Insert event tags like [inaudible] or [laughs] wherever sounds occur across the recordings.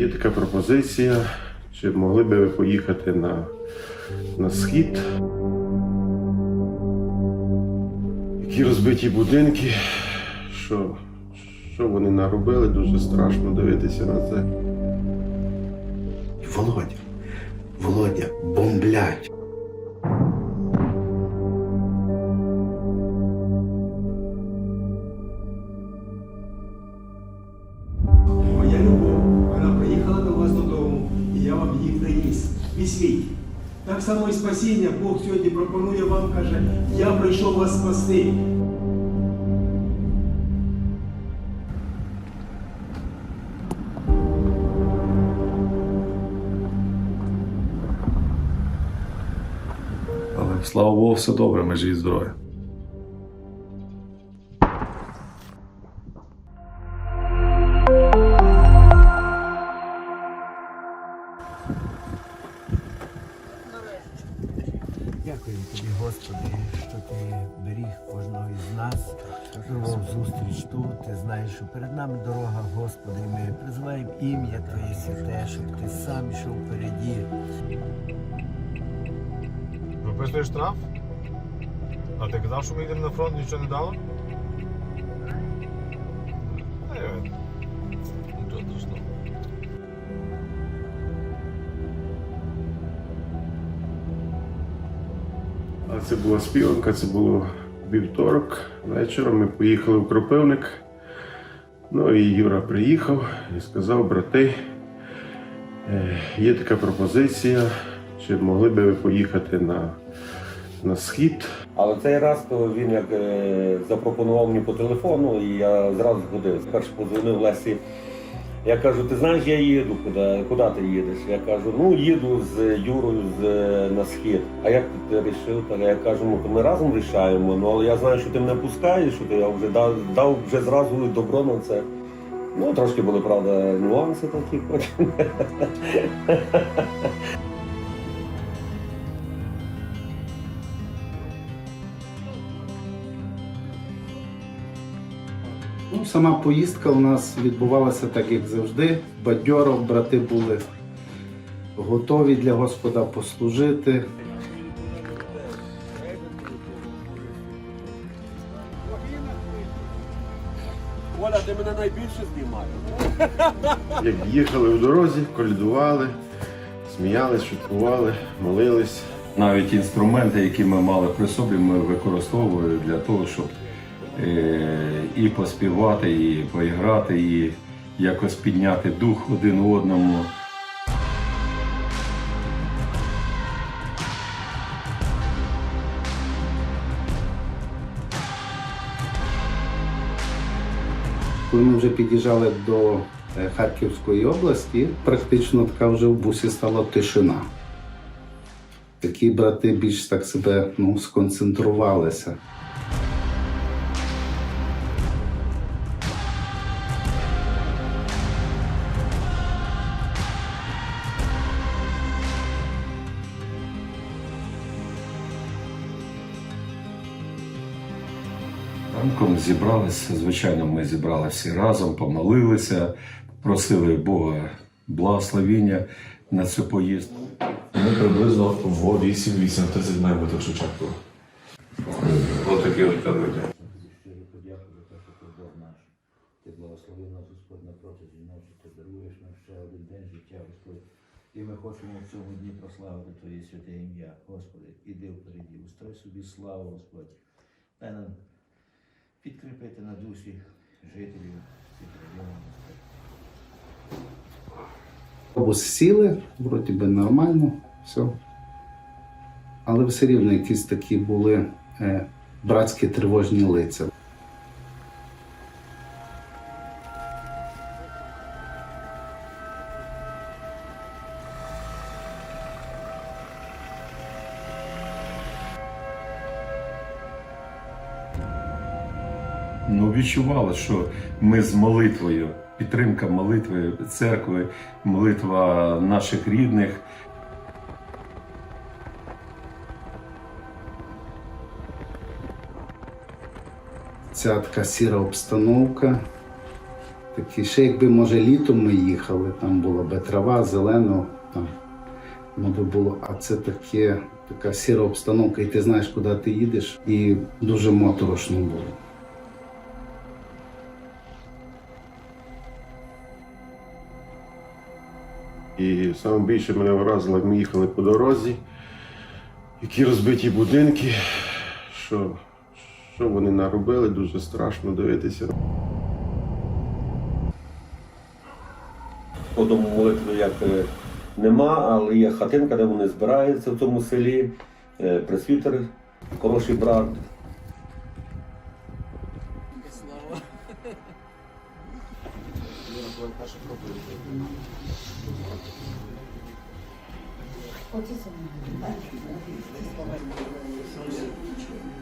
Є така пропозиція, чи могли би ви поїхати на, на схід? Які розбиті будинки, що, що вони наробили, дуже страшно дивитися на це. Володя, Володя, бомблять. Само і спасіння Бог сьогодні пропонує вам, каже, я прийшов вас спасти. Але слава Богу, все добре, ми живі здорові. Зустріч тут. Ти знаєш, що перед нами дорога, Господи, і ми призиваємо ім'я Твоє святе, щоб ти сам йшов впереді. Виписуєш штраф? А ти казав, що ми йдемо на фронт, нічого не дало? Нічого страшного. Це була співанка, це було вівторок. Вечором ми поїхали в Кропивник. Ну і Юра приїхав і сказав, брати, е, є така пропозиція, чи могли би ви поїхати на, на схід. Але цей раз то він як е, запропонував мені по телефону, і я зразу згодився. Перше подзвонив Лесі. Я кажу, ти знаєш, я їду куди, куди ти їдеш? Я кажу, ну їду з Юрою з, е, на схід. А як ти вирішив? Я кажу, ну то ми разом рішаємо. Ну але я знаю, що ти мене пускаєш, що ти я вже дав, дав вже зразу добро на це. Ну, трошки були, правда, нюанси такі [laughs] Ну, сама поїздка у нас відбувалася так, як завжди. Бадьоро, брати були готові для Господа послужити. Оля, ти мене найбільше знімаєш. Як їхали в дорозі, колядували, сміялись, шуткували, молились. Навіть інструменти, які ми мали при собі, ми використовували для того, щоб і поспівати, і поіграти, і якось підняти дух один одному. Коли ми вже під'їжджали до е, Харківської області, практично така вже в бусі стала тишина. Такі брати більш так себе ну, сконцентрувалися. Зібралися, звичайно, ми зібрали всі разом, помолилися, просили Бога благословіння на цю поїздку. Ми приблизно в 8-8.30 маємо бути в Шевченку. Отакі от що ти Бог благословив нас, Господь, на протязі ночі. Ти даруєш нам ще один день життя, Господь. І ми хочемо в цьому дні прославити Твоє святе ім'я. Господи, іди впереді, устрой собі славу, Господь. Дай нам підкріпити на душі жителів цих районів. Сіли, вроді би нормально, все. Але все рівно якісь такі були е, братські тривожні лиця. Ну, відчували, що ми з молитвою, підтримка молитви церкви, молитва наших рідних. Ця така сіра обстановка, Такі, ще якби може літом ми їхали, там була би трава, зелено, там воно би було, а це таке, така сіра обстановка, і ти знаєш, куди ти їдеш, і дуже моторошно було. І саме більше мене вразило, як ми їхали по дорозі, які розбиті будинки, що, що вони наробили, дуже страшно дивитися. По дому молитви як е, нема, але є хатинка, де вони збираються в цьому селі, е, пресвітер, хороший брат.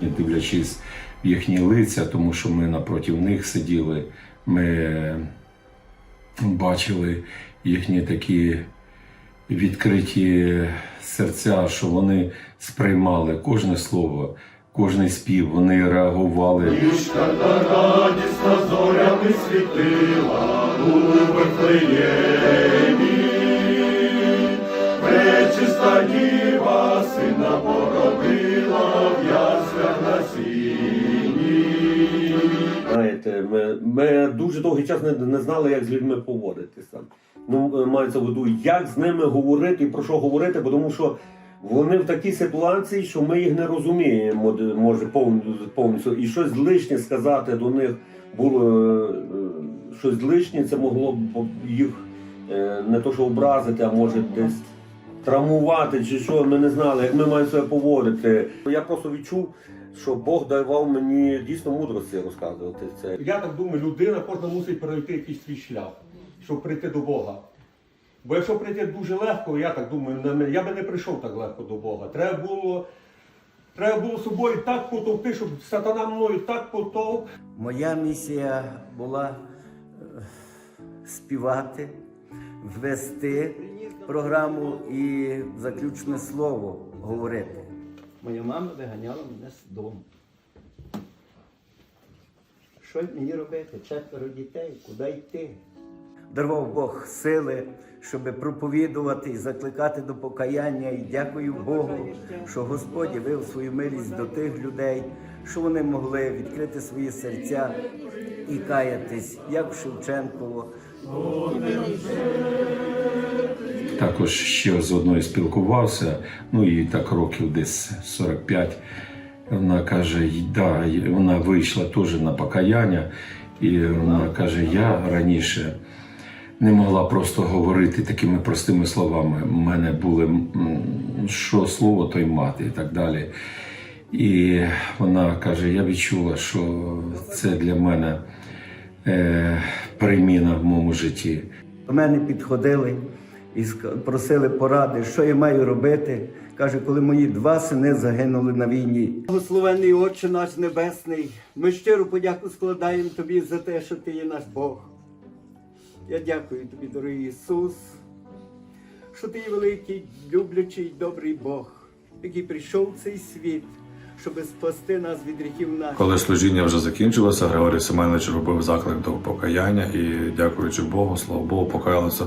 І дивлячись в їхні лиця, тому що ми напроти них сиділи, ми бачили їхні такі відкриті серця, що вони сприймали кожне слово, кожний спів, вони реагували. Знаєте, ми, ми дуже довгий час не, не знали, як з людьми поводитися. Ну, е, мається в виду, як з ними говорити і про що говорити, бо тому що вони в такій ситуації, що ми їх не розуміємо, може повністю. І щось лишнє сказати до них було е, е, щось лишнє, це могло б їх не то що образити, а може десь травмувати чи що, ми не знали, як ми маємо себе поводити. Я просто відчув, що Бог давав мені дійсно мудрості розказувати це. Я так думаю, людина кожна мусить пройти якийсь свій шлях, щоб прийти до Бога. Бо якщо прийти дуже легко, я так думаю, я би не прийшов так легко до Бога. Треба було, треба було собою так потовкти, щоб сатана мною так потовк, Моя місія була е, співати, ввести програму і заключне слово говорити. Моя мама виганяла мене з дому. Що мені робити? Четверо дітей, куди йти? Дарував Бог сили, щоб проповідувати і закликати до покаяння. І дякую Богу, що Господь явив свою милість до тих людей, що вони могли відкрити свої серця і каятись, як в Шевченково, Також ще з одною спілкувався, ну і так років десь 45. Вона каже, да, вона вийшла теж на покаяння, і вона каже, я раніше не могла просто говорити такими простими словами. У мене були що слово, то й мати і так далі. І вона каже: я відчула, що це для мене е, переміна в моєму житті. До мене підходили і просили поради, що я маю робити. Каже, коли мої два сини загинули на війні. Благословений Отче наш Небесний, ми щиру подяку складаємо Тобі за те, що Ти є наш Бог. Я дякую тобі, дорогий Ісус, що ти є великий, люблячий, добрий Бог, який прийшов в цей світ, щоб спасти нас від гріхів наших. Коли служіння вже закінчилося, Григорій Семенович робив заклик до покаяння і, дякуючи Богу, слава Богу, покаялося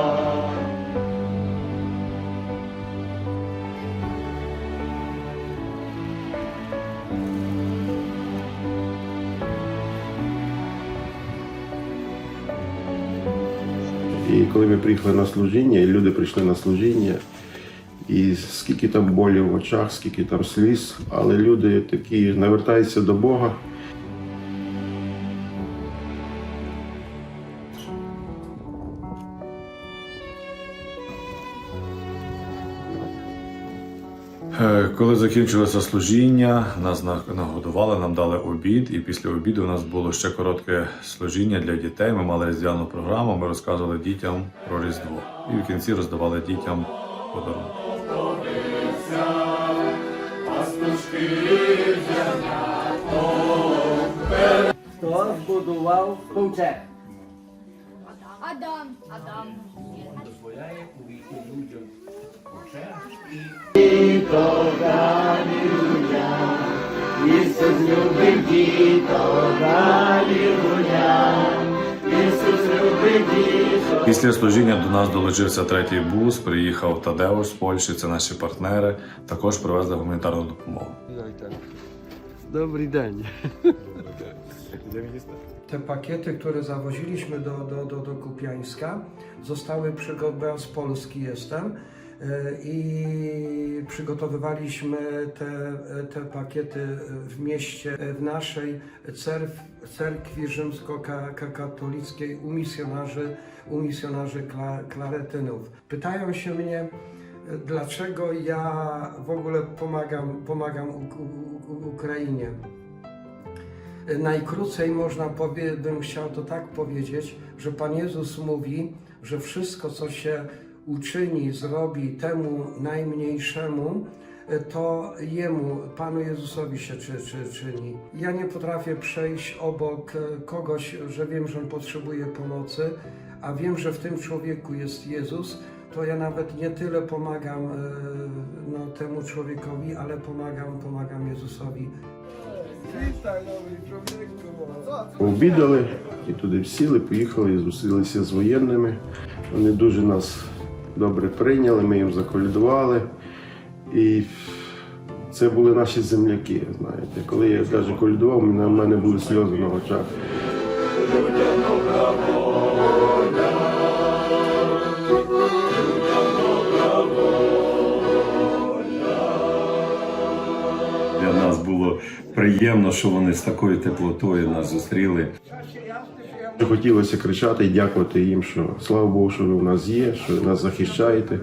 коли ми приїхали на служіння, і люди прийшли на служіння, і скільки там болі в очах, скільки там сліз, але люди такі навертаються до Бога. Е, коли закінчилося служіння, нас нагодували, нам дали обід, і після обіду у нас було ще коротке служіння для дітей. Ми мали різдвяну програму. Ми розказували дітям про різдво, і в кінці роздавали дітям подарунки. Хто збудував ковчег? Адам. Адам дозволяє увійти людям. Ісус любить діток. Після служіння до нас долучився третій бус. Приїхав Тадеуш з Польщі. Це наші партнери. Також привезли гуманітарну допомогу. Добрий день. Te pakiety, które zawoziliśmy do, do, do, do Kupiańska, zostały przygotowane, z Polski jestem, i przygotowywaliśmy te, te pakiety w mieście, w naszej cerw, cerkwi rzymskokatolickiej u misjonarzy, u misjonarzy kla, klaretynów. Pytają się mnie, dlaczego ja w ogóle pomagam, pomagam Ukrainie. Najkrócej można powiedzieć, bym chciał to tak powiedzieć, że Pan Jezus mówi, że wszystko, co się uczyni, zrobi temu najmniejszemu, to Jemu, Panu Jezusowi się czy, czy, czyni. Ja nie potrafię przejść obok e, kogoś, że wiem, że on potrzebuje pomocy, a wiem, że w tym człowieku jest Jezus, to ja nawet nie tyle pomagam e, no, temu człowiekowi, ale pomagam, pomagam Jezusowi Обідали і туди всіли, поїхали і зустрілися з воєнними. Вони дуже нас добре прийняли, ми їм заколядували. І це були наші земляки, знаєте. Коли я навіть колядував, на мене були сльози на очах. Для нас було приємно, що вони з такою теплотою нас зустріли. Хотілося кричати і дякувати їм, що слава Богу, що ви в нас є, що ви нас захищаєте.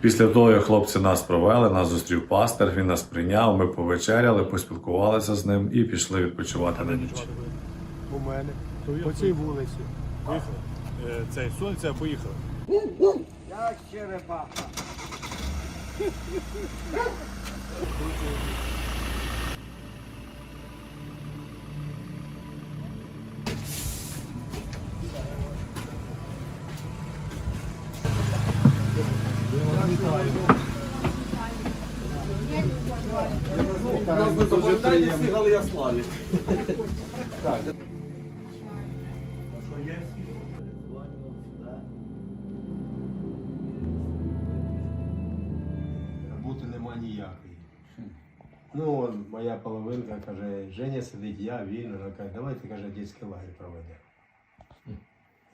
Після того, як хлопці нас провели, нас зустрів пастер, він нас прийняв, ми повечеряли, поспілкувалися з ним і пішли відпочивати на ніч. У мене. По цій вулиці. Цей сонце поїхали. Як черепаха. Роботи нема ніякої. Ну, от моя половинка каже, Женя сидить, я він, вона каже, давайте каже, дитячий лагерь проведемо.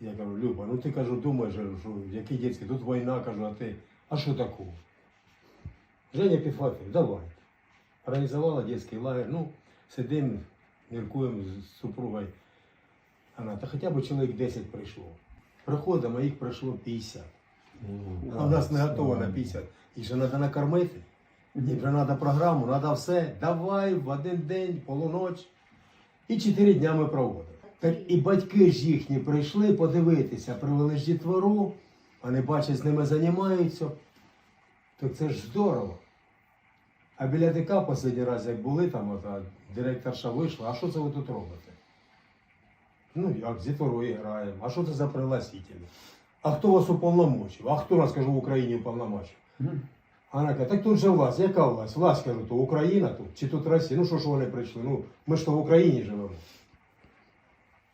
Я кажу, Люба, ну ти кажу, думаєш, що який дитячий, тут війна, кажу, а ти, а що такого? Женя Піфатів, давай. Організувала дитячий лагерь, ну, сидимо, міркуємо з супругою. Вона, та хоча б чоловік 10 прийшло. Приходимо, а їх прийшло 50. А в нас не готово на 50. Їх же треба накормити. Їм же треба програму, треба все. Давай в один день, полуноч. І чотири дня ми проводимо. Так і батьки ж їхні прийшли подивитися, привели ж дітвору, вони бачать, з ними займаються. Так це ж здорово. А біля ДК останній раз, як були там, от, а директорша вийшла, а що це ви тут робите? Ну як, з дітворою граємо. А що це за пригласителі? А хто вас уповномочив? А хто нас, кажу, в Україні уповномочив? А вона каже, так тут же власть. Яка власть? Власть, кажу, то Україна тут, чи тут Росія? Ну що ж вони прийшли? Ну, ми ж то в Україні живемо.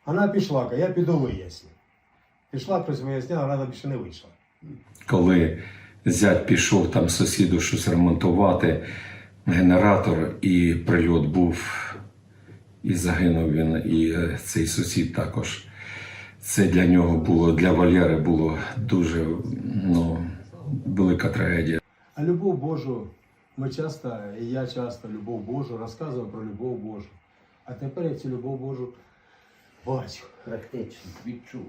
Вона пішла, каже, я піду виясню. Пішла, хтось виясняла, вона більше не вийшла. Коли зять пішов там сусіду щось ремонтувати, генератор і прильот був, і загинув він, і е, цей сусід також. Це для нього було, для Валєри було дуже ну, велика трагедія. А любов Божу, ми часто, і я часто любов Божу розказував про любов Божу. А тепер я цю любов Божу бачу. Практично. відчув.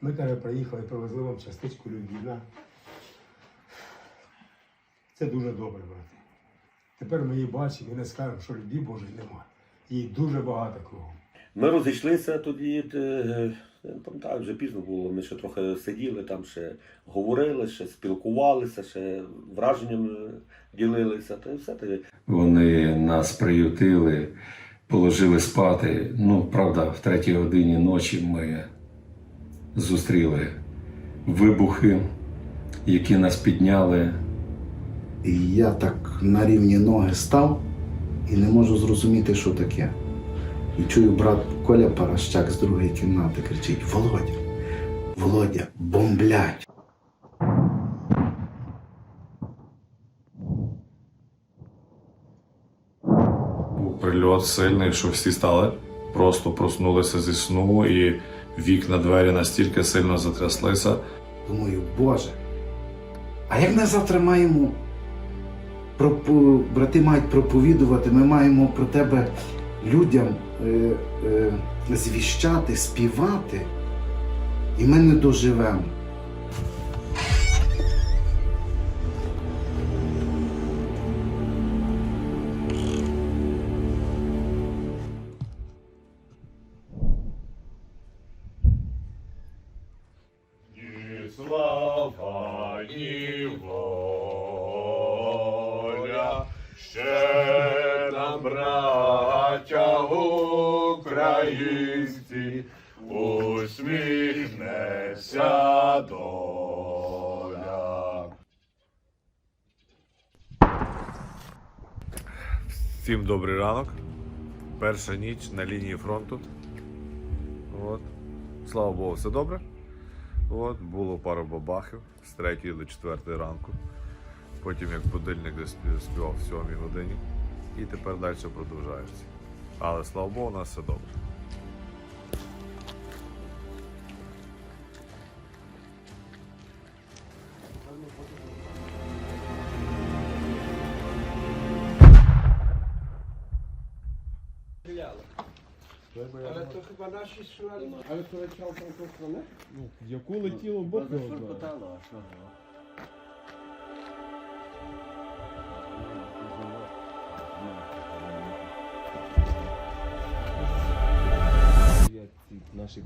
Ми, каже, приїхали, привезли вам частичку любві. Це дуже добре, брат. Тепер ми її бачимо і не скажемо, що любві Божої нема. Її дуже багато кругом. Ми розійшлися тоді, е, пам'ятаю, вже пізно було. Ми ще трохи сиділи, там ще говорили, ще спілкувалися, ще враженнями ділилися. Та все тоді. Вони нас приютили, положили спати. Ну, правда, в третій годині ночі ми зустріли вибухи, які нас підняли. І я так на рівні ноги став і не можу зрозуміти, що таке. І чую брат Коля Паращак з другої кімнати кричить: Володя, Володя, бомблять. Прильот сильний, що всі стали, просто проснулися зі сну, і вікна, двері настільки сильно затряслися. Думаю, Боже, а як ми завтра маємо брати мають проповідувати, ми маємо про тебе людям е, е, звіщати, співати, і ми не доживемо. Добрий ранок. Перша ніч на лінії фронту. От. Слава Богу, все добре. От, було пару бабахів з 3 до 4 ранку. Потім як будильник десь співав в 7 годині. І тепер далі продовжається. Але слава Богу, у нас все добре. Chyba nasi strzelali. Але то летів там просто не? Ну, яку летіло Бог його знає. Наші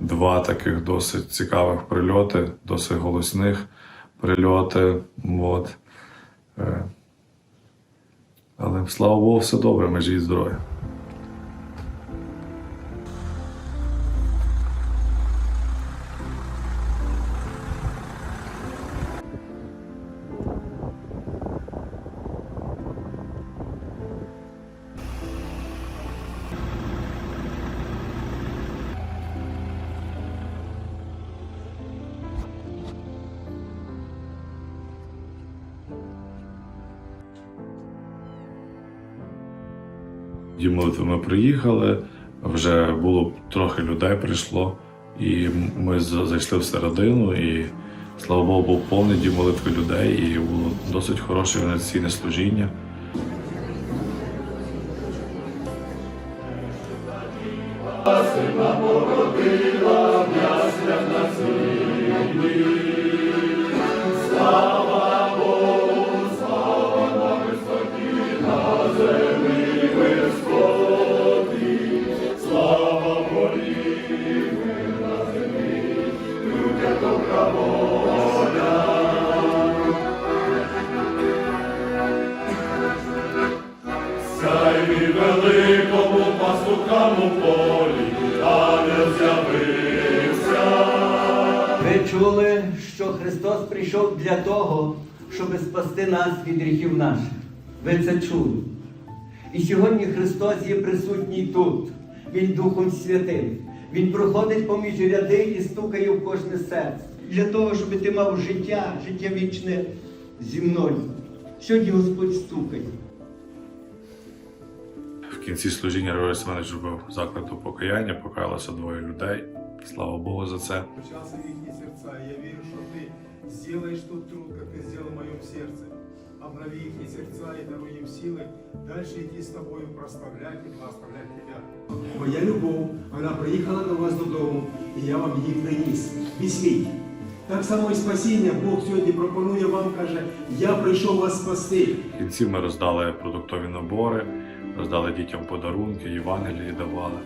Два таких досить цікавих прильоти, досить голосних прильоти. От. Але слава Богу, все добре, межі і здорові. Ми приїхали, вже було трохи людей прийшло, і ми зайшли всередину, і слава Богу, був повний дім молитви людей, і було досить хороше венеційне служіння. Ви чули, що Христос прийшов для того, щоб спасти нас від гріхів наших. Ви це чули. І сьогодні Христос є присутній тут. Він Духом Святим. Він проходить поміж ряди і стукає в кожне серце. Для того, щоб ти мав життя, життя вічне зі мною. Сьогодні Господь стукає. В кінці служіння Григорій Семенович зробив заклик до покаяння, покаялося двоє людей. Слава Богу за це. Включался в их сердца. Я верю, что ты сделаешь тот труд, как ты сделал в моем сердце. Обнови их сердца и даруй им силы дальше идти с тобою, прославлять и благословлять тебя. Моя любов, вона приїхала до вас додому, і я вам її приніс. Візьміть. Так само і спасіння Бог сьогодні пропонує вам, каже, я прийшов вас спасти. В кінці ми роздали продуктові набори, роздали дітям подарунки, Євангелії давали.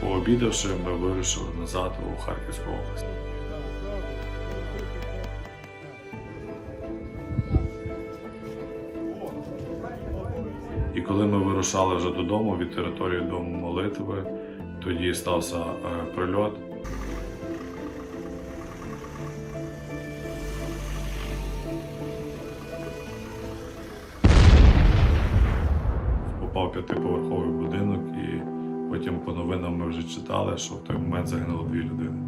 Пообідавши, ми вирушили назад у Харківську область. І коли ми вирушали вже додому від території дому молитви, тоді стався е, прильот. Попав п'ятиповерховий будинок, потім по новинам ми вже читали, що в той момент загинуло дві людини.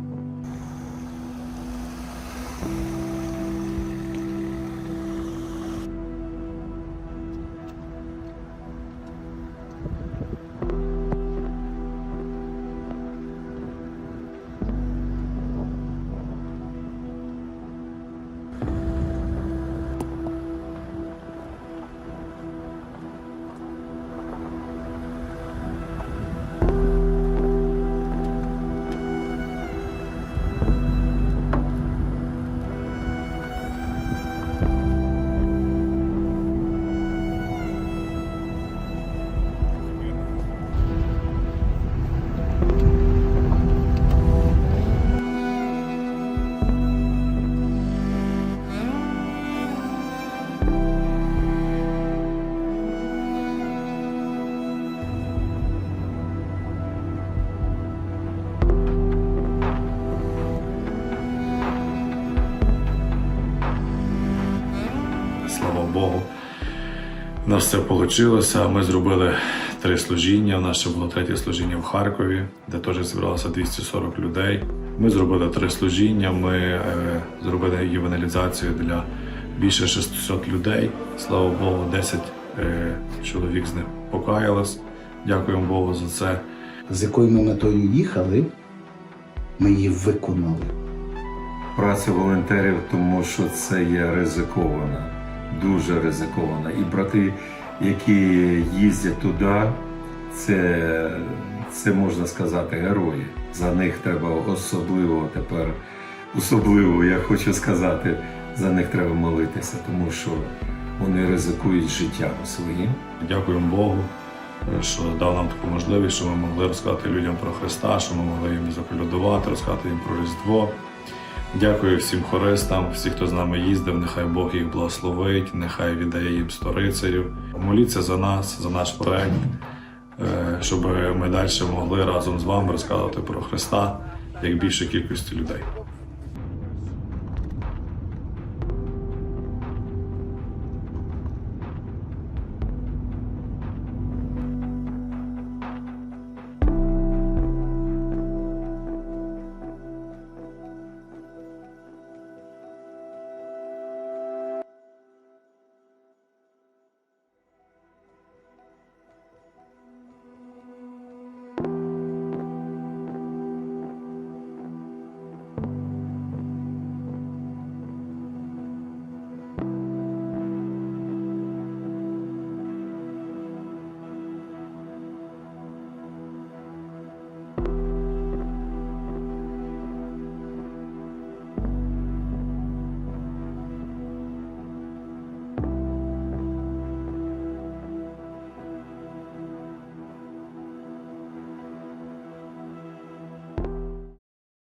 Богу. У нас все вийшло. Ми зробили три служіння. У нас ще було третє служіння в Харкові, де теж зібралося 240 людей. Ми зробили три служіння. Ми е, зробили євангелізацію для більше 600 людей. Слава Богу, 10 е, чоловік з них покаялось. Дякуємо Богу за це. З якою ми метою їхали, ми її виконали. Праця волонтерів, тому що це є ризикована, дуже ризикована. І брати, які їздять туди, це, це можна сказати герої. За них треба особливо тепер, особливо, я хочу сказати, за них треба молитися, тому що вони ризикують життям своїм. Дякуємо Богу, що дав нам таку можливість, що ми могли розказати людям про Христа, що ми могли їм заколядувати, розказати їм про Різдво. Дякую всім хористам, всі, хто з нами їздив. Нехай Бог їх благословить, нехай віддає їм сторицею. Моліться за нас, за наш проект, е, щоб ми далі могли разом з вами розказувати про Христа як більше кількості людей.